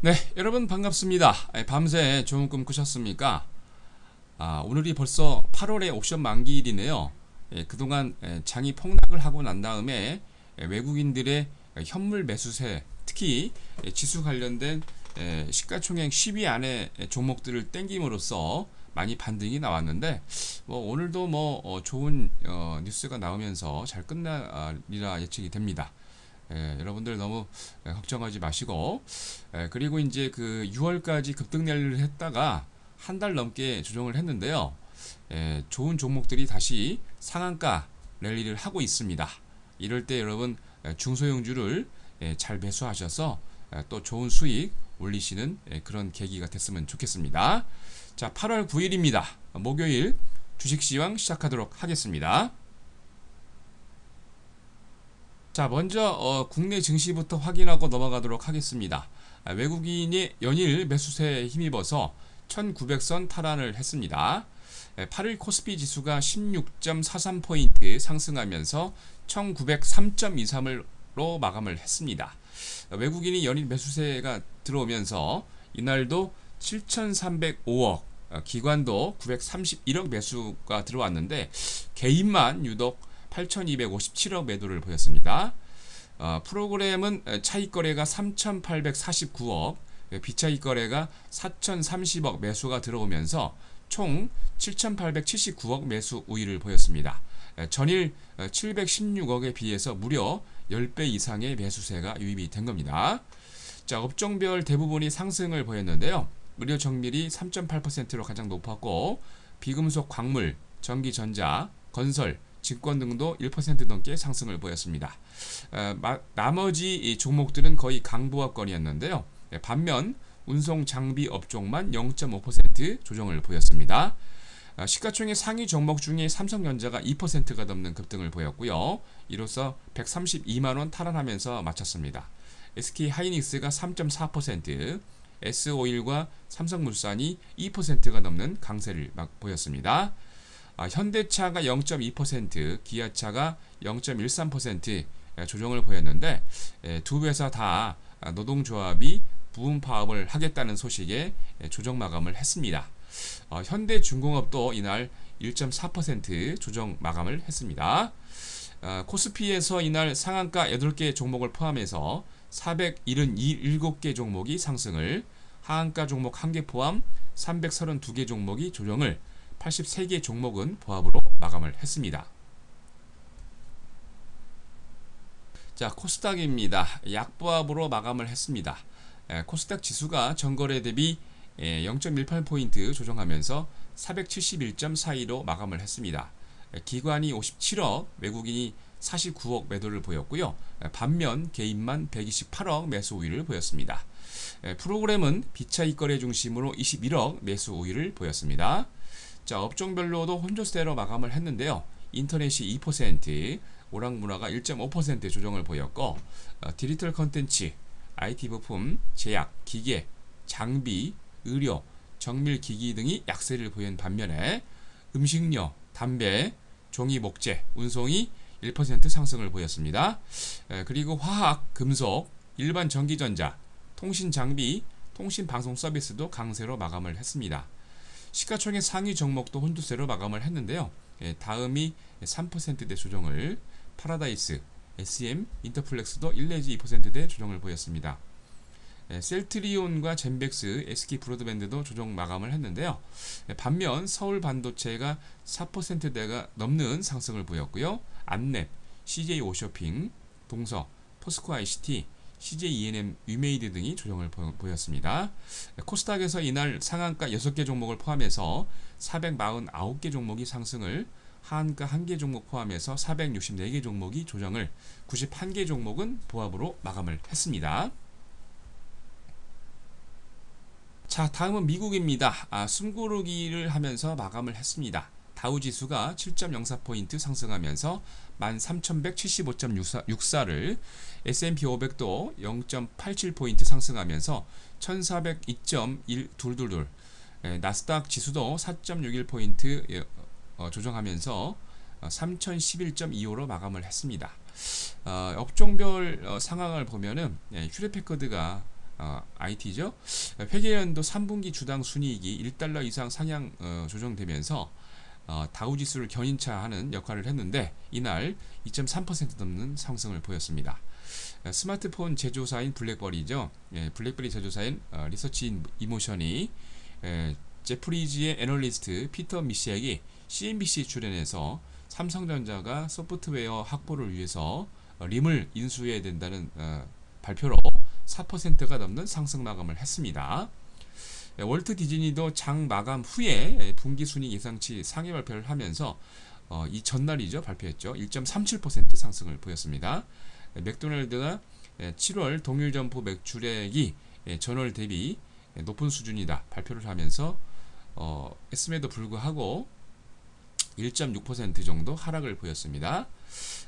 네, 여러분 반갑습니다. 예, 밤새 좋은 꿈 꾸셨습니까? 아, 오늘이 벌써 8월의 옵션 만기일이네요. 예, 그동안 예, 장이 폭락을 하고 난 다음에 예, 외국인들의 현물 매수세, 특히 예, 지수 관련된 예, 시가총액 10위 안에 종목들을 땡김으로써 많이 반등이 나왔는데 뭐 오늘도 뭐 어, 좋은 어, 뉴스가 나오면서 잘 끝나리라 예측이 됩니다. 예, 여러분들 너무 예, 걱정하지 마시고 예, 그리고 이제 그 6월까지 급등 랠리를 했다가 한 달 넘게 조정을 했는데요. 예, 좋은 종목들이 다시 상한가 랠리를 하고 있습니다. 이럴 때 여러분 예, 중소형주를 예, 잘 매수하셔서 예, 또 좋은 수익 올리시는 예, 그런 계기가 됐으면 좋겠습니다. 자, 8월 9일입니다. 목요일 주식시황 시작하도록 하겠습니다. 자, 먼저 어, 국내 증시부터 확인하고 넘어가도록 하겠습니다. 아, 외국인이 연일 매수세에 힘입어서 1900선 탈환을 했습니다. 8일 코스피 지수가 16.43포인트 상승하면서 1903.23으로 마감을 했습니다. 외국인이 연일 매수세가 들어오면서 이날도 7305억, 어, 기관도 931억 매수가 들어왔는데 개인만 유독 8,257억 매도를 보였습니다. 어, 프로그램은 차익 거래가 3,849억, 비차익 거래가 4,030억 매수가 들어오면서 총 7,879억 매수 우위를 보였습니다. 전일 716억에 비해서 무려 10배 이상의 매수세가 유입이 된 겁니다. 자, 업종별 대부분이 상승을 보였는데요. 의료 정밀이 3.8%로 가장 높았고 비금속 광물, 전기 전자, 건설, 증권 등도 1% 넘게 상승을 보였습니다. 어, 마, 나머지 종목들은 거의 강보합권이었는데요. 네, 반면 운송 장비 업종만 0.5% 조정을 보였습니다. 어, 시가총액 상위 종목 중에 삼성전자가 2%가 넘는 급등을 보였고요. 이로써 132만원 탈환하면서 마쳤습니다. SK 하이닉스가 3.4%, S51과 삼성물산이 2%가 넘는 강세를 보였습니다. 아, 현대차가 0.2%, 기아차가 0.13% 조정을 보였는데 두 회사 다 노동조합이 부분 파업을 하겠다는 소식에 조정 마감을 했습니다. 어, 현대중공업도 이날 1.4% 조정 마감을 했습니다. 어, 코스피에서 이날 상한가 8개 종목을 포함해서 477개 종목이 상승을 하한가 종목 1개 포함 332개 종목이 조정을 83개 종목은 보합으로 마감을 했습니다. 자, 코스닥입니다. 약보합으로 마감을 했습니다. 에, 코스닥 지수가 전거래 대비 0.18포인트 조정하면서 471.42로 마감을 했습니다. 기관이 57억, 외국인이 49억 매도를 보였고요. 반면 개인만 128억 매수 우위를 보였습니다. 프로그램은 비차익 거래 중심으로 21억 매수 우위를 보였습니다. 자, 업종별로도 혼조세로 마감을 했는데요. 인터넷이 2%, 오락문화가 1.5% 조정을 보였고 어, 디지털 컨텐츠, IT 부품, 제약, 기계, 장비, 의료, 정밀 기기 등이 약세를 보인 반면에 음식료, 담배, 종이 목재, 운송이 1% 상승을 보였습니다. 에, 그리고 화학, 금속, 일반 전기전자, 통신 장비, 통신 방송 서비스도 강세로 마감을 했습니다. 시가총액 상위 종목도 혼두세로 마감을 했는데요. 예, 다음이 3%대 조정을 파라다이스, SEM, 인터플렉스도 1 내지 2%대 조정을 보였습니다. 예, 셀트리온과 젠백스, SK 브로드밴드도 조정 마감을 했는데요. 예, 반면 서울 반도체가 4%대가 넘는 상승을 보였고요. 안랩, CJ 오쇼핑, 동서, 포스코 ICT, CJ ENM, 위메이드 등이 조정을 보였습니다. 코스닥에서 이날 상한가 6개 종목을 포함해서 449개 종목이 상승을 하한가 1개 종목 포함해서 464개 종목이 조정을 91개 종목은 보합으로 마감을 했습니다. 자 다음은 미국입니다. 아, 숨고르기를 하면서 마감을 했습니다. 다우지수가 7.04포인트 상승하면서 13,175.64를 S&P 500도 0.87포인트 상승하면서 1,402.1222 나스닥 지수도 4.61포인트 예, 어, 조정하면서 3,011.25로 마감을 했습니다. 어, 업종별 어, 상황을 보면은 예, 휴대패커드가 어, IT죠. 회계연도 3분기 주당 순이익이 1달러 이상 상향 어, 조정되면서 어, 다우 지수를 견인차하는 역할을 했는데 이날 2.3% 넘는 상승을 보였습니다. 어, 스마트폰 제조사인 블랙버리죠. 예, 블랙베리 제조사인 어, 리서치 이모션이 예, 제프리지의 애널리스트 피터 미시액이 CNBC 출연해서 삼성전자가 소프트웨어 확보를 위해서 어, 림을 인수해야 된다는 어, 발표로 4%가 넘는 상승 마감을 했습니다. 예, 월트 디즈니도 장 마감 후에 분기 순위 예상치 상회 발표를 하면서 어, 이 전날이죠 발표했죠 1.37% 상승을 보였습니다. 예, 맥도날드가 7월 동일 점포 매출액이 예, 전월 대비 높은 수준이다 발표를 하면서 어, 했음에도 불구하고 1.6% 정도 하락을 보였습니다.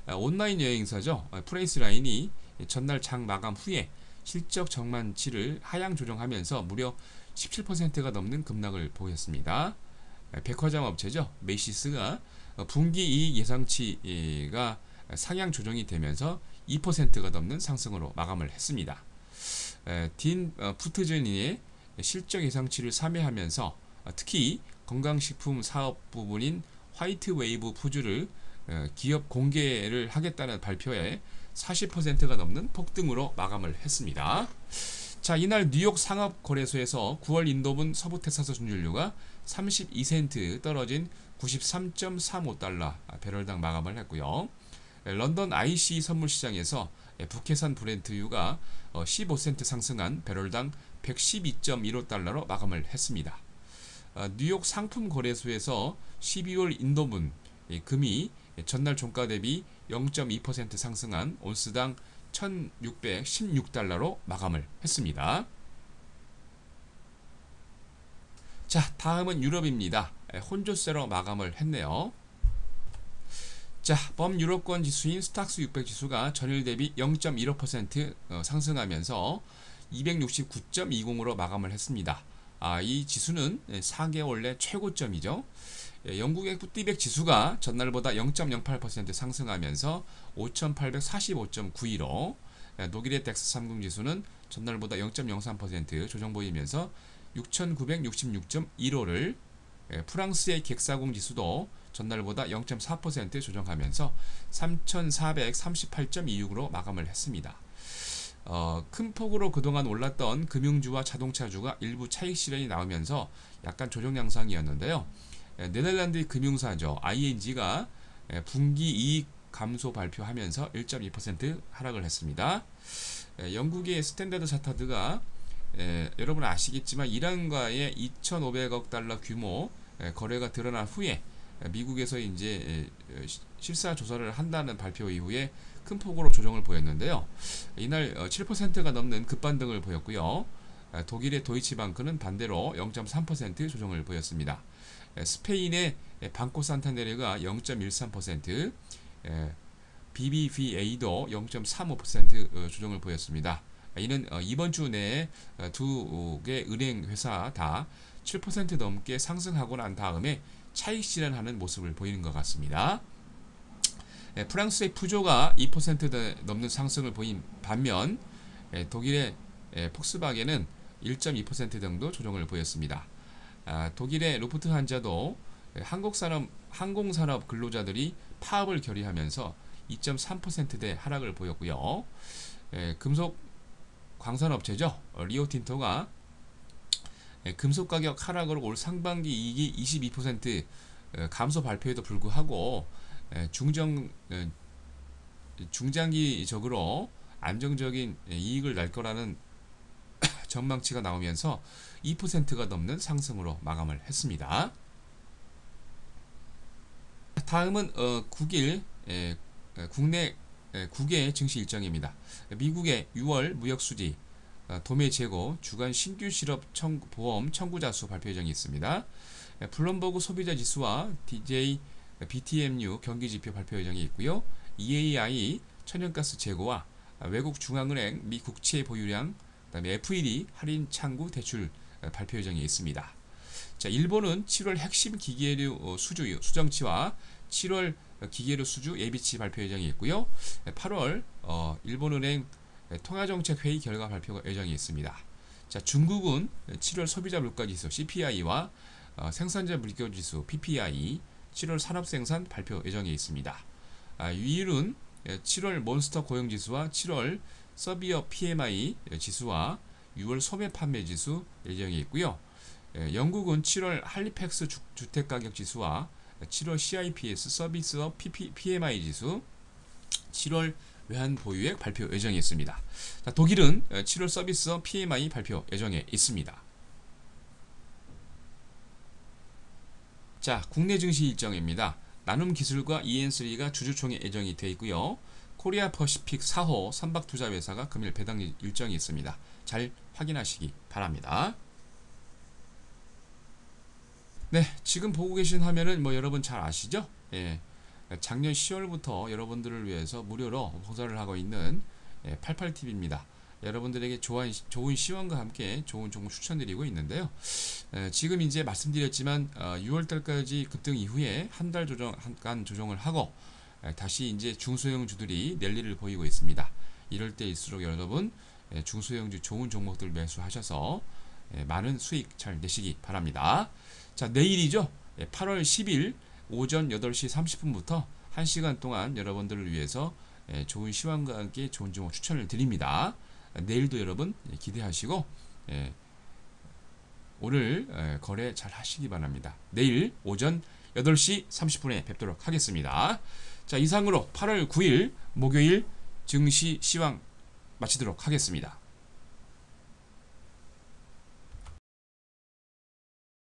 아, 온라인 여행사죠 프레이스 라인이 전날 장 마감 후에 실적 정만치를 하향 조정하면서 무려 17%가 넘는 급락을 보였습니다. 백화점 업체죠. 메이시스가 분기 이익 예상치가 상향 조정이 되면서 2%가 넘는 상승으로 마감을 했습니다. 딘 어, 푸트전의 실적 예상치를 참여하면서 특히 건강식품 사업 부분인 화이트 웨이브 푸즈를 어, 기업 공개를 하겠다는 발표에 40%가 넘는 폭등으로 마감을 했습니다. 자, 이날 뉴욕 상업 거래소에서 9월 인도분 서부 텍사스 준율류가 32센트 떨어진 93.35달러 배럴당 마감을 했고요. 런던 IC 선물 시장에서 북해산 브렌트유가 15센트 상승한 배럴당 112.15달러로 마감을 했습니다. 어, 뉴욕 상품 거래소에서 12월 인도분 금이 전날 종가 대비 0.2% 상승한 온스당 1616달러로 마감을 했습니다. 자, 다음은 유럽입니다. 혼조세로 마감을 했네요. 자, 범유럽권 지수인 스탁스 600 지수가 전일 대비 0.15% 어, 상승하면서 269.20으로 마감을 했습니다. 아, 이 지수는 4개월 내 최고점이죠. 예, 영국의 FT100 지수가 전날보다 0.08% 상승하면서 5,845.92로 예, 독일의 덱스 30 지수는 전날보다 0.03% 조정 보이면서 6,966.15를 예, 프랑스의 객사공 지수도 전날보다 0.4% 조정하면서 3,438.26으로 마감을 했습니다. 어, 큰 폭으로 그동안 올랐던 금융주와 자동차주가 일부 차익 실현이 나오면서 약간 조정 양상이었는데요. 예, 네덜란드 금융사죠. ING가 예, 분기 이익 감소 발표하면서 1.2% 하락을 했습니다. 예, 영국의 스탠다드 차타드가 여러분 아시겠지만 이란과의 2,500억 달러 규모 거래가 드러난 후에 미국에서 이제 실사 조사를 한다는 발표 이후에 큰 폭으로 조정을 보였는데요. 이날 7%가 넘는 급반등을 보였고요. 독일의 도이치방크는 반대로 0.3% 조정을 보였습니다. 스페인의 방코 산타네르가 0.13%, BBVA도 0.35% 조정을 보였습니다. 이는 어, 이번 주 내에 어, 두개 은행 회사 다 7% 넘게 상승하고 난 다음에 차익 실현하는 모습을 보이는 것 같습니다. 프랑스의 푸조가 2% 넘는 상승을 보인 반면 독일의 폭스바겐은 1.2% 정도 조정을 보였습니다. 아, 독일의 루프트 한자도 한국산업, 항공산업 근로자들이 파업을 결의하면서 2.3%대 하락을 보였고요. 에, 금속 광산업체죠. 어, 리오틴토가 에, 금속 가격 하락으로 올 상반기 이익이 22% 에, 감소 발표에도 불구하고 에, 중정 중장기적으로 안정적인 이익을 날 거라는 전망치가 나오면서 2%가 넘는 상승으로 마감을 했습니다. 다음은 어, 9일 에, 에, 국내 에, 국외 증시 일정입니다. 미국의 6월 무역수지 어, 도매 재고 주간 신규 실업 청구, 보험 청구자 수 발표 예정이 있습니다. 블룸버그 소비자 지수와 DJ BTMU 경기 지표 발표 예정이 있고요. EAI 천연가스 재고와 외국 중앙은행 미 국채 보유량 그다음에 FED 할인 창구 대출 발표 예정이 있습니다. 자, 일본은 7월 핵심 기계류 어, 수주 수정치와 7월 기계류 수주 예비치 발표 예정이 있고요. 8월 어, 일본은행 예, 통화정책 회의 결과 발표가 예정이 있습니다. 자, 중국은 7월 소비자 물가지수 CPI와 어, 생산자 물가지수 PPI, 7월 산업생산 발표 예정에 있습니다. 아, 유일은 7월 몬스터 고용지수와 7월 서비어 PMI 지수와 6월 소매 판매 지수 예정에 있고요. 예, 영국은 7월 할리팩스 주, 주택 가격 지수와 7월 CIPS 서비스업 PMI 지수, 7월 외환 보유액 발표 예정에 있습니다. 자, 독일은 7월 서비스업 PMI 발표 예정에 있습니다. 자, 국내 증시 일정입니다. 나눔 기술과 EN3가 주주총회 예정이 되어 있고요. 코리아 퍼시픽 4호 선박 투자 회사가 금일 배당 일정이 있습니다. 잘 확인하시기 바랍니다. 네, 지금 보고 계신 화면은 뭐 여러분 잘 아시죠? 예. 작년 10월부터 여러분들을 위해서 무료로 봉사를 하고 있는 88TV입니다. 여러분들에게 좋은, 좋은 시원과 함께 좋은 종목 추천드리고 있는데요. 지금 이제 말씀드렸지만 6월달까지 급등 이후에 한 달 조정, 한간 조정을 하고 다시 이제 중소형주들이 랠리를 보이고 있습니다. 이럴 때일수록 여러분 중소형주 좋은 종목들 매수하셔서 많은 수익 잘 내시기 바랍니다. 자 내일이죠. 8월 10일 오전 8시 30분부터 1시간 동안 여러분들을 위해서 좋은 시황과 함께 좋은 종목 추천을 드립니다. 내일도 여러분 기대하시고 오늘 거래 잘 하시기 바랍니다. 내일 오전 8시 30분에 뵙도록 하겠습니다. 자 이상으로 8월 9일 목요일 증시 시황 마치도록 하겠습니다.